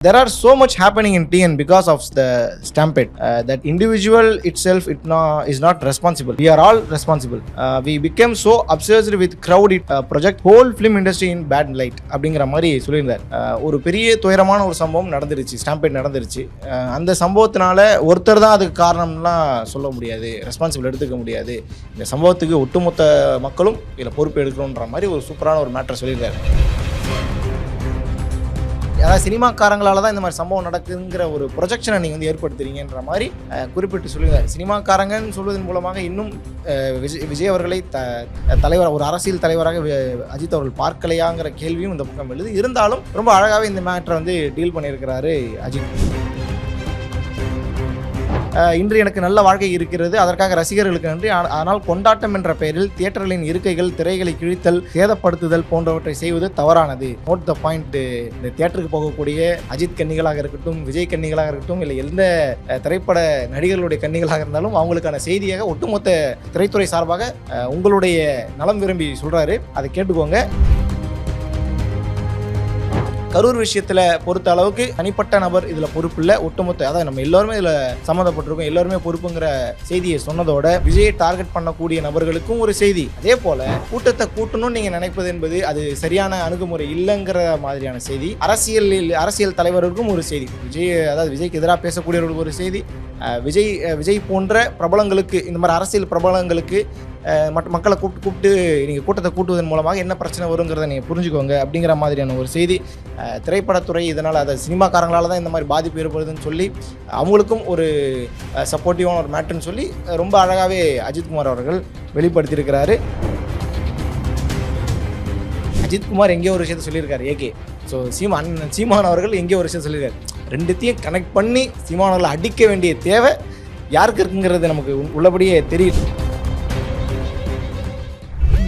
There are so much happening in TN because of the stampede. Uh, that individual itself it no, is not responsible. We are all responsible. Uh, we became so obsessed with crowd it uh, project whole film industry in bad light அப்படிங்கிற மாதிரி சொல்லியிருந்தார் Uh, ஒரு பெரிய துயரமான ஒரு சம்பவம் நடந்துருச்சு stampede நடந்துருச்சு Uh, அந்த சம்பவத்தினால ஒருத்தர் தான் அதுக்கு காரணம்லாம் சொல்ல முடியாது ரெஸ்பான்சிபிள் எடுத்துக்க முடியாது இந்த சம்பவத்துக்கு ஒட்டுமொத்த மக்களும் இதில் பொறுப்பு எடுக்கணுன்ற மாதிரி ஒரு சூப்பரான ஒரு மேட்டர் சொல்லியிருக்காரு அதாவது சினிமாக்காரங்களால தான் இந்த மாதிரி சம்பவம் நடக்குதுங்கிற ஒரு ப்ரொஜெக்ஷனை நீங்கள் வந்து ஏற்படுத்துறீங்கன்ற மாதிரி குறிப்பிட்டு சொல்லுங்க சினிமாக்காரங்கன்னு சொல்வதன் மூலமாக இன்னும் விஜய் விஜய் அவர்களை த தலைவர் ஒரு அரசியல் தலைவராக அஜித் அவர்கள் பார்க்கலையாங்கிற கேள்வியும் இந்த பக்கம் எழுது. இருந்தாலும் ரொம்ப அழகாகவே இந்த மேட்டரை வந்து டீல் பண்ணியிருக்கிறாரு அஜித். இன்று எனக்கு நல்ல வாழ்க்கை இருக்கிறது. அதற்காக ரசிகர்களுக்கு நன்றி. ஆனால் கொண்டாட்டம் என்ற பெயரில் தியேட்டர்களின் இருக்கைகள் திரைகளை கிழித்தல் சேதப்படுத்துதல் போன்றவற்றை செய்வது தவறானது. நோட் த பாயிண்ட் இந்த தியேட்டருக்கு போகக்கூடிய அஜித் கன்னிகளாக இருக்கட்டும் விஜய் கன்னிகளாக இருக்கட்டும் இல்லை எந்த திரைப்பட நடிகர்களுடைய கன்னிகளாக இருந்தாலும் அவங்களுக்கான செய்தியாக ஒட்டுமொத்த திரைத்துறை சார்பாக உங்களுடைய நலம் விரும்பி சொல்றாரு. அதை கேட்டுக்கோங்க. கரூர் விஷயத்துல பொறுத்த அளவுக்கு தனிப்பட்ட நபர் இதுல பொறுப்பு இல்ல. ஒட்டுமொத்த அதாவது நம்ம எல்லாருமே இதுல சம்மந்தப்பட்டிருக்கோம். எல்லாருமே பொறுப்புங்கிற செய்தியை சொன்னதோட விஜயை டார்கெட் பண்ணக்கூடிய நபர்களுக்கும் ஒரு செய்தி. அதே போல கூட்டத்தை கூட்டணும்னு நீங்க நினைப்பது என்பது அது சரியான அணுகுமுறை இல்லைங்கிற மாதிரியான செய்தி. அரசியலில் அரசியல் தலைவருக்கும் ஒரு செய்தி. விஜய் அதாவது விஜய்க்கு எதிராக பேசக்கூடியவர்களுக்கு ஒரு செய்தி. விஜய் விஜய் போன்ற பிரபலங்களுக்கு இந்த மாதிரி அரசியல் பிரபலங்களுக்கு மக்களை கூப்பிட்டு கூப்பிட்டு நீங்கள் கூட்டத்தை கூட்டுவதன் மூலமாக என்ன பிரச்சனை வருங்கிறத நீங்கள் புரிஞ்சுக்கோங்க அப்படிங்கிற மாதிரியான ஒரு செய்தி. திரைப்படத்துறை இதனால் அதை சினிமாக்காரங்களால் தான் இந்த மாதிரி பாதிப்பு ஏற்படுதுன்னு சொல்லி அவங்களுக்கும் ஒரு சப்போர்ட்டிவான ஒரு மேட்ருன்னு சொல்லி ரொம்ப அழகாகவே அஜித்குமார் அவர்கள் வெளிப்படுத்தியிருக்கிறாரு. அஜித்குமார் எங்கேயோ ஒரு விஷயத்தை சொல்லியிருக்காரு ஏகே ஸோ சீமான் சீமான் அவர்கள் எங்கேயோ ஒரு விஷயம் சொல்லியிருக்காரு. ரெண்டுத்தையும் கனெக்ட் பண்ணி சீமான் அவர்களை அடிக்க வேண்டிய தேவை யாருக்கு இருக்குங்கிறது நமக்கு உள்ளபடியே தெரியுது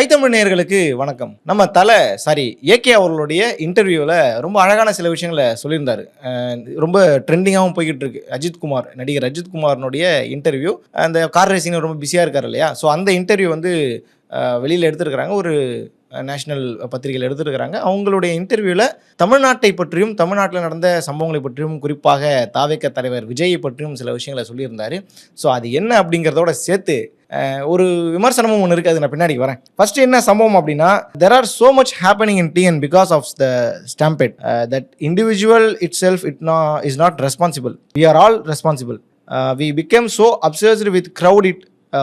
ஐத்தமிழ் நேயர்களுக்கு வணக்கம். நம்ம தலை சாரி ஏகே அவர்களுடைய இன்டர்வியூவில் ரொம்ப அழகான சில விஷயங்களை சொல்லியிருந்தார். ரொம்ப ட்ரெண்டிங்காகவும் போய்கிட்டு இருக்கு அஜித் குமார் நடிகர் அஜித்குமாரனுடைய இன்டர்வியூ அந்த கார் ரேசிங் ரொம்ப பிஸியாக இருக்கார் இல்லையா? ஸோ அந்த இன்டர்வியூ வந்து வெளியில் எடுத்திருக்கிறாங்க. ஒரு நேஷ்னல் பத்திரிகையில் எடுத்துருக்கிறாங்க. அவங்களுடைய இன்டர்வியூவில் தமிழ்நாட்டை பற்றியும் தமிழ்நாட்டில் நடந்த சம்பவங்களை பற்றியும் குறிப்பாக தாவேக்க தலைவர் விஜயை பற்றியும் சில விஷயங்களை சொல்லியிருந்தார். ஸோ அது என்ன அப்படிங்கிறதோட சேர்த்து ஒரு விமர்சனமும் ஒன்று இருக்குது அது நான் பின்னாடி வரேன். ஃபர்ஸ்ட் என்ன சம்பவம் அப்படின்னா there are so much happening in TN because of the stampede that individual itself it நா is not responsible we are all responsible we become so so with crowd it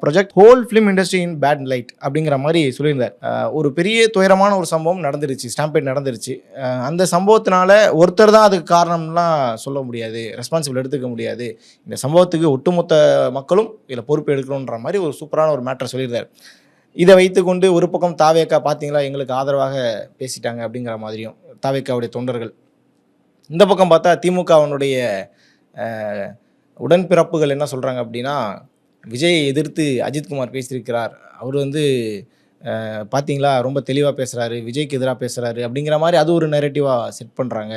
project whole film industry in bad light அப்படிங்கிற மாதிரி சொல்லியிருந்தார். ஒரு பெரிய துயரமான ஒரு சம்பவம் நடந்துருச்சு ஸ்டாம்பேட் நடந்துருச்சு. அந்த சம்பவத்தினால ஒருத்தர் தான் அதுக்கு காரணம்லாம் சொல்ல முடியாது ரெஸ்பான்சிபிள் எடுத்துக்க முடியாது. இந்த சம்பவத்துக்கு ஒட்டுமொத்த மக்களும் இதில் பொறுப்பு எடுக்கணுன்ற மாதிரி ஒரு சூப்பரான ஒரு மேட்டர் சொல்லியிருந்தார். இதை வைத்துக்கொண்டு ஒரு பக்கம் தாவேக்கா பார்த்தீங்களா எங்களுக்கு ஆதரவாக பேசிட்டாங்க அப்படிங்கிற மாதிரியும் தாவேக்காவுடைய தொண்டர்கள். இந்த பக்கம் பார்த்தா திமுகவினுடைய உடன்பிறப்புகள் என்ன சொல்கிறாங்க அப்படின்னா விஜயை எதிர்த்து அஜித்குமார் பேசியிருக்கிறார். அவர் வந்து பார்த்தீங்களா ரொம்ப தெளிவாக பேசுகிறாரு விஜய்க்கு எதிராக பேசுகிறாரு அப்படிங்கிற மாதிரி அது ஒரு நெரட்டிவாக செட் பண்ணுறாங்க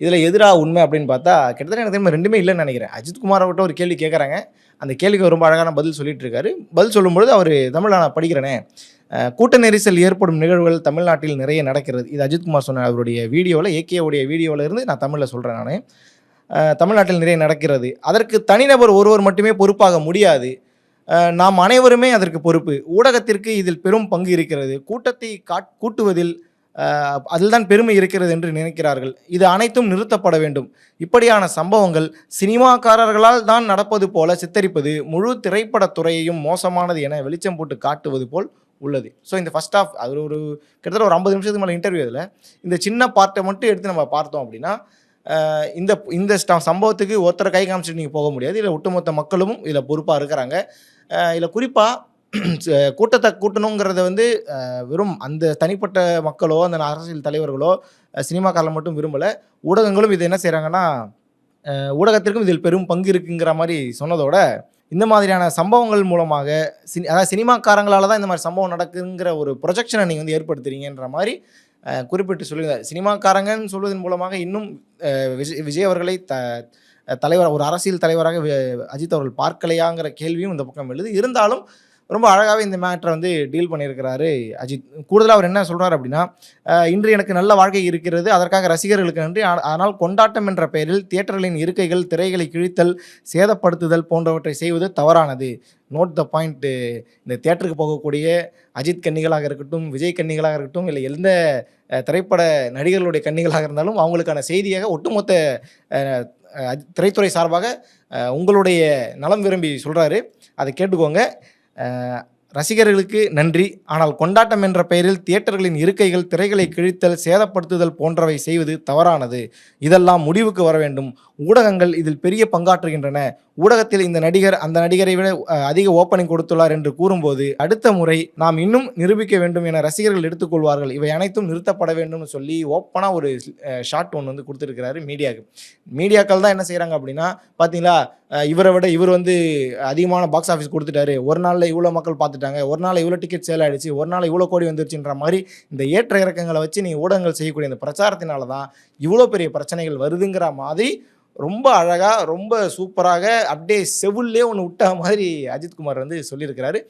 இதில் எதிராக உண்மை அப்படின்னு பார்த்தா கிட்டத்தட்ட எனக்கு தெரியுமா ரெண்டுமே இல்லைன்னு நினைக்கிறேன். அஜித்குமார் விட்ட ஒரு கேள்வி கேட்குறாங்க அந்த கேள்விக்கு ரொம்ப அழகான பதில் சொல்லிட்டு இருக்காரு. பதில் சொல்லும்பொழுது அவர் தமிழில் நான் படிக்கிறேனே. கூட்ட நெரிசல் ஏற்படும் நிகழ்வுகள் தமிழ்நாட்டில் நிறைய நடக்கிறது. இது அஜித்குமார் சொன்ன அவருடைய வீடியோவில் ஏகேவுடைய வீடியோவில் இருந்து நான் தமிழில் சொல்கிறேன் நான். தமிழ்நாட்டில் நிறைய நடக்கிறது. அதற்கு தனிநபர் ஒருவர் மட்டுமே பொறுப்பாக முடியாது. நாம் அனைவருமே அதற்கு பொறுப்பு. ஊடகத்திற்கு இதில் பெரும் பங்கு இருக்கிறது. கூட்டத்தை காட் கூட்டுவதில் அதில்தான் பெருமை இருக்கிறது என்று நினைக்கிறார்கள். இது அனைத்தும் நிறுத்தப்பட வேண்டும். இப்படியான சம்பவங்கள் சினிமாக்காரர்களால் தான் நடப்பது போல சித்தரிப்பது முழு திரைப்பட துறையையும் மோசமானது என வெளிச்சம் போட்டு காட்டுவது போல் உள்ளது. ஸோ இந்த ஃபர்ஸ்ட் ஆஃப் அது ஒரு கிட்டத்தட்ட ஒரு ஐம்பது நிமிஷத்துக்கு மேலே இன்டர்வியூ இதில் இந்த சின்ன பார்ட்டை மட்டும் எடுத்து நம்ம பார்த்தோம் அப்படின்னா இந்த இந்த சம்பவத்துக்கு ஒருத்தரை கை காமிச்சிட்டு நீங்கள் போக முடியாது. இதில் ஒட்டுமொத்த மக்களும் இதில் பொறுப்பாக இருக்கிறாங்க. இதில் குறிப்பாக கூட்டத்தை கூட்டணுங்கிறத வந்து வெறும் அந்த தனிப்பட்ட மக்களோ அந்த அரசியல் தலைவர்களோ சினிமாக்காரில் மட்டும் விரும்பலை. ஊடகங்களும் இது என்ன செய்கிறாங்கன்னா ஊடகத்திற்கும் இதில் பெரும் பங்கு இருக்குங்கிற மாதிரி சொன்னதோட இந்த மாதிரியான சம்பவங்கள் மூலமாக சினி அதாவது சினிமாக்காரங்களால் தான் இந்த மாதிரி சம்பவம் நடக்குங்கிற ஒரு ப்ரொஜெக்ஷனை நீங்கள் வந்து ஏற்படுத்துறீங்கன்ற மாதிரி குறிப்பிட்டு சொல்லியிருந்தார் சினிமாக்காரங்கன்னு சொல்வதன் மூலமாக இன்னும் விஜய் விஜய் அவர்களை த தலைவர் ஒரு அரசியல் தலைவராக அஜித் அவர்கள் பார்க்கலையாங்கிற கேள்வியும் இந்த பக்கம் எழுது. இருந்தாலும் ரொம்ப அழகாகவே இந்த மேட்டரை வந்து டீல் பண்ணியிருக்கிறாரு அஜித். கூடுதலாக அவர் என்ன சொல்கிறார் அப்படின்னா இன்று எனக்கு நல்ல வாழ்க்கை இருக்கிறது. அதற்காக ரசிகர்களுக்கு நன்றி. அதனால் ஆனால் கொண்டாட்டம் என்ற பெயரில் தியேட்டர்களின் இருக்கைகள் திரைகளை கிழித்தல் சேதப்படுத்துதல் போன்றவற்றை செய்வது தவறானது. நோட் த பாயிண்ட்டு இந்த தியேட்டருக்கு போகக்கூடிய அஜித் கன்னிகளாக இருக்கட்டும் விஜய் கன்னிகளாக இருக்கட்டும் இல்லை எந்த திரைப்பட நடிகர்களுடைய கன்னிகளாக இருந்தாலும் அவங்களுக்கான செய்தியாக ஒட்டுமொத்த திரைத்துறை சார்பாக உங்களுடைய நலம் விரும்பி சொல்கிறாரு அதை கேட்டுக்கோங்க. ரசிகர்களுக்கு நன்றி. ஆனால் கொண்டாட்டம் என்ற பெயரில் தியேட்டர்களின் இருக்கைகள் திரைகளை கிழித்தல் சேதப்படுத்துதல் போன்றவை செய்வது தவறானது. இதெல்லாம் முடிவுக்கு வர வேண்டும். ஊடகங்கள் இதில் பெரிய பங்காற்றுகின்றன. ஊடகத்தில் இந்த நடிகர் அந்த நடிகரை விட அதிக ஓப்பனிங் கொடுத்துள்ளார் என்று கூறும்போது அடுத்த முறை நாம் இன்னும் நிரூபிக்க வேண்டும் என ரசிகர்கள் எடுத்துக்கொள்வார்கள். இவை அனைத்தும் நிறுத்தப்பட வேண்டும்னு சொல்லி ஓப்பனாக ஒரு ஷார்ட் ஒன்று வந்து கொடுத்துருக்கிறாரு மீடியாவுக்கு மீடியாக்கள் தான் என்ன செய்கிறாங்க அப்படின்னா பார்த்தீங்களா இவரை விட இவர் வந்து அதிகமான பாக்ஸ் ஆஃபீஸ் கொடுத்துட்டாரு. ஒரு நாளில் இவ்வளோ மக்கள் பார்த்துட்டாங்க. ஒரு நாள் இவ்வளோ டிக்கெட் சேல் ஆகிடுச்சு ஒரு நாள் இவ்வளோ கோடி வந்துருச்சுன்ற மாதிரி இந்த ஏற்ற இறக்கங்களை வச்சு நீங்கள் ஊடகங்கள் செய்யக்கூடிய இந்த பிரச்சாரத்தினால தான் இவ்வளோ பெரிய பிரச்சனைகள் வருதுங்கிற மாதிரி ரொம்ப அழகாக ரொம்ப சூப்பராக அப்படியே செவுல்லே ஒன்று விட்ட மாதிரி அஜித்குமார் வந்து சொல்லியிருக்கிறாரு.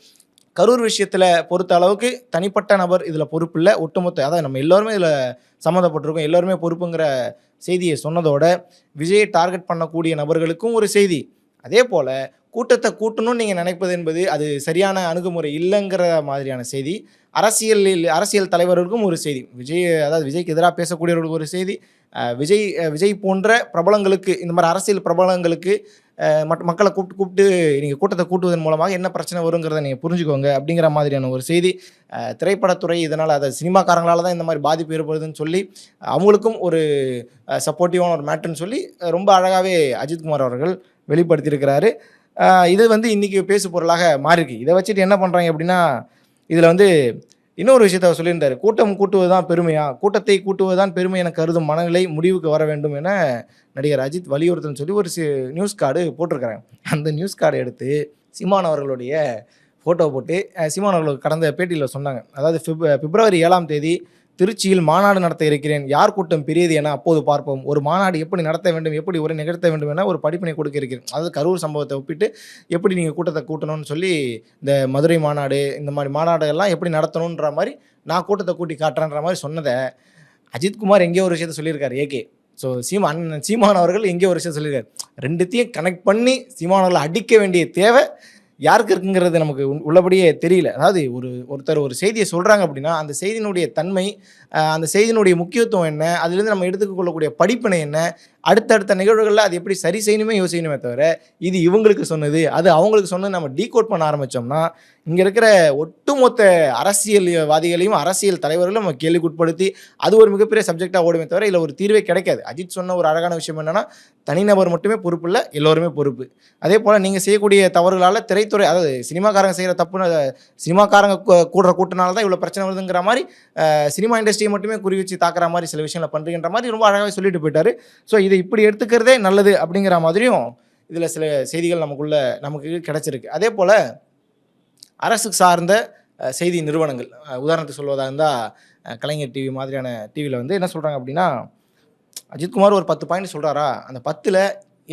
கரூர் விஷயத்தில் பொறுத்த அளவுக்கு தனிப்பட்ட நபர் இதில் பொறுப்பு இல்லை. ஒட்டுமொத்த அதாவது நம்ம எல்லாருமே இதில் சம்மந்தப்பட்டிருக்கோம். எல்லாருமே பொறுப்புங்கிற செய்தியை சொன்னதோட விஜயை டார்கெட் பண்ணக்கூடிய நபர்களுக்கும் ஒரு செய்தி. அதே போல் கூட்டத்தை கூட்டணும்னு நீங்கள் நினைப்பது என்பது அது சரியான அணுகுமுறை இல்லைங்கிற மாதிரியான செய்தி. அரசியலில் அரசியல் தலைவர்களுக்கும் ஒரு செய்தி. விஜய் அதாவது விஜய்க்கு எதிராக பேசக்கூடியவர்களுக்கு ஒரு செய்தி. விஜய் விஜய் போன்ற பிரபலங்களுக்கு இந்த மாதிரி அரசியல் பிரபலங்களுக்கு மற்ற மக்களை கூப்பிட்டு கூப்பிட்டு நீங்கள் கூட்டத்தை கூட்டுவதன் மூலமாக என்ன பிரச்சனை வருங்கிறத நீங்கள் புரிஞ்சுக்கோங்க அப்படிங்கிற மாதிரியான ஒரு செய்தி. திரைப்படத்துறை இதனால் அதை சினிமாக்காரங்களால் தான் இந்த மாதிரி பாதிப்பு ஏற்படுதுன்னு சொல்லி அவங்களுக்கும் ஒரு சப்போர்ட்டிவான ஒரு மேட்ருன்னு சொல்லி ரொம்ப அழகாகவே அஜித்குமார் அவர்கள் வெளிப்படுத்தியிருக்கிறாரு. இது வந்து இன்றைக்கி பேசு பொருளாக மாறிருக்கு இதை வச்சுட்டு என்ன பண்ணுறாங்க அப்படின்னா இதில் வந்து இன்னொரு விஷயத்த அவர் சொல்லியிருந்தார். கூட்டம் கூட்டுவது தான் பெருமையா? கூட்டத்தை கூட்டுவது தான் பெருமை என கருதும் மனநிலை முடிவுக்கு வர வேண்டும் என நடிகர் அஜித் வலியுறுத்தல்னு சொல்லி ஒரு சி- நியூஸ் கார்டு போட்டிருக்கிறாங்க. அந்த நியூஸ் கார்டை எடுத்து சிமான் அவர்களுடைய ஃபோட்டோ போட்டு சிமான் அவர்கள் கடந்த பேட்டியில் சொன்னாங்க. அதாவது பிப் பிப்ரவரி ஏழாம் தேதி திருச்சியில் மாநாடு நடத்த இருக்கிறேன். யார் கூட்டம் பெரியது என அப்போது பார்ப்போம். ஒரு மாநாடு எப்படி நடத்த வேண்டும் எப்படி உரை நிகழ்த்த வேண்டும் என ஒரு படிப்பினை கொடுக்க இருக்கிறேன். அதாவது கரூர் சம்பவத்தை ஒப்பிட்டு எப்படி நீங்கள் கூட்டத்தை கூட்டணும்னு சொல்லி இந்த மதுரை மாநாடு இந்த மாதிரி மாநாடு எல்லாம் எப்படி நடத்தணுன்ற மாதிரி நான் கூட்டத்தை கூட்டி காட்டுறேன்ற மாதிரி சொன்னதை அஜித்குமார் எங்கேயோ ஒரு விஷயத்த சொல்லியிருக்காரு ஏகே ஸோ சீமா அண்ணன் சீமான் அவர்கள் எங்கேயோ ஒரு விஷயம் சொல்லியிருக்காரு. ரெண்டுத்தையும் கனெக்ட் பண்ணி சீமான் அவர்களை அடிக்க வேண்டிய தேவை யாருக்கு இருக்குங்கிறது நமக்கு உள்ளபடியே தெரியல. அதாவது ஒரு ஒருத்தர் ஒரு செய்தியை சொல்கிறாங்க அப்படின்னா அந்த செய்தியினுடைய தன்மை அந்த செய்தியினுடைய முக்கியத்துவம் என்ன? அதுலேருந்து நம்ம எடுத்துக்கொள்ளக்கூடிய படிப்பினை என்ன? அடுத்தடுத்த நிகழ்வுகளில் அது எப்படி சரி செய்யணுமே யோசிக்கணுமே தவிர இது இவங்களுக்கு சொன்னது அது அவங்களுக்கு சொன்னது நம்ம டீகோட் பண்ண ஆரம்பித்தோம்னா இங்கே இருக்கிற ஒட்டுமொத்த அரசியல்வாதிகளையும் அரசியல் தலைவர்களையும் நம்ம கேள்விக்குட்படுத்தி அது ஒரு மிகப்பெரிய சப்ஜெக்டாக ஓடுமே தவிர இல்லை ஒரு தீர்வே கிடைக்காது. அஜித் சொன்ன ஒரு அழகான விஷயம் என்னன்னா தனிநபர் மட்டுமே பொறுப்பு இல்லை எல்லோருமே பொறுப்பு. அதே போல் நீங்கள் செய்யக்கூடிய தவறுகளால் திரைத்துறை அதாவது சினிமாக்காரங்க செய்கிற தப்புன்னு சினிமாக்காரங்க கூடுற கூட்டினால தான் இவ்வளோ பிரச்சனை வருதுங்கிற மாதிரி சினிமா இண்டஸ்ட்ரி ஜிஎஸ்டியை மட்டுமே குறி வச்சு தாக்குற மாதிரி சில விஷயங்களை பண்ணுறீங்கிற மாதிரி ரொம்ப அழகாக சொல்லிட்டு போயிட்டாரு. ஸோ இதை இப்படி எடுத்துக்கிறதே நல்லது அப்படிங்கிற மாதிரியும் இதில் சில செய்திகள் நமக்குள்ள நமக்கு கிடைச்சிருக்கு. அதே போல் அரசு சார்ந்த செய்தி நிறுவனங்கள் உதாரணத்துக்கு சொல்வதாக இருந்தால் கலைஞர் டிவி மாதிரியான டிவியில் வந்து என்ன சொல்கிறாங்க அப்படின்னா அஜித்குமார் ஒரு பத்து பாயிண்ட் சொல்கிறாரா அந்த பத்தில்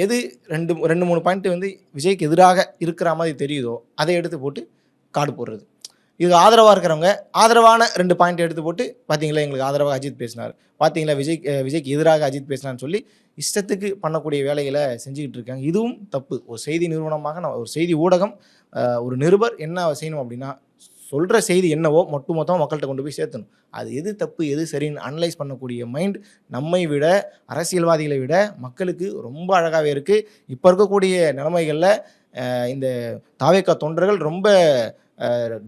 எது ரெண்டு ரெண்டு மூணு பாயிண்ட் வந்து விஜய்க்கு எதிராக இருக்கிற மாதிரி தெரியுதோ அதை எடுத்து போட்டு காடு போடுறது. இதுக்கு ஆதரவாக இருக்கிறவங்க ஆதரவான ரெண்டு பாயிண்ட் எடுத்து போட்டு பார்த்தீங்களா எங்களுக்கு ஆதரவாக அஜித் பேசினார். பார்த்தீங்களா விஜய் விஜய்க்கு எதிராக அஜித் பேசினான்னு சொல்லி இஷ்டத்துக்கு பண்ணக்கூடிய வேலைகளை செஞ்சுக்கிட்டு இருக்காங்க. இதுவும் தப்பு. ஒரு செய்தி நிறுவனமாக நான் ஒரு செய்தி ஊடகம் ஒரு நிருபர் என்ன செய்யணும் அப்படின்னா சொல்கிற செய்தி என்னவோ மொட்டு மொத்தமாக மக்கள்கிட்ட கொண்டு போய் சேர்த்தணும். அது எது தப்பு எது சரின்னு அனலைஸ் பண்ணக்கூடிய மைண்ட் நம்மை விட அரசியல்வாதிகளை விட மக்களுக்கு ரொம்ப அழகாகவே இருக்குது இப்போ இருக்கக்கூடிய நிலைமைகளில் இந்த தாவேக்கா தொண்டர்கள் ரொம்ப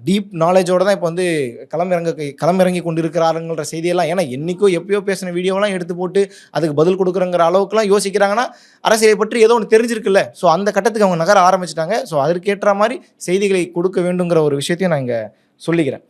டீப் நாலேஜோடு தான் இப்போ வந்து களமிறங்க களமிறங்கி கொண்டு இருக்கிறாருங்கிற செய்தியெல்லாம். ஏன்னா என்றைக்கோ எப்பயோ பேசின வீடியோலாம் எடுத்து போட்டு அதுக்கு பதில் கொடுக்குறங்கிற அளவுக்குலாம் யோசிக்கிறாங்கன்னா அரசியலை பற்றி ஏதோ ஒன்று தெரிஞ்சிருக்குல்ல. ஸோ அந்த கட்டத்துக்கு அவங்க நகர ஆரம்பிச்சிட்டாங்க. ஸோ அதற்கேற்ற மாதிரி செய்திகளை கொடுக்க வேண்டுங்கிற ஒரு விஷயத்தையும் நான் இங்கே சொல்லிக்கிறேன்.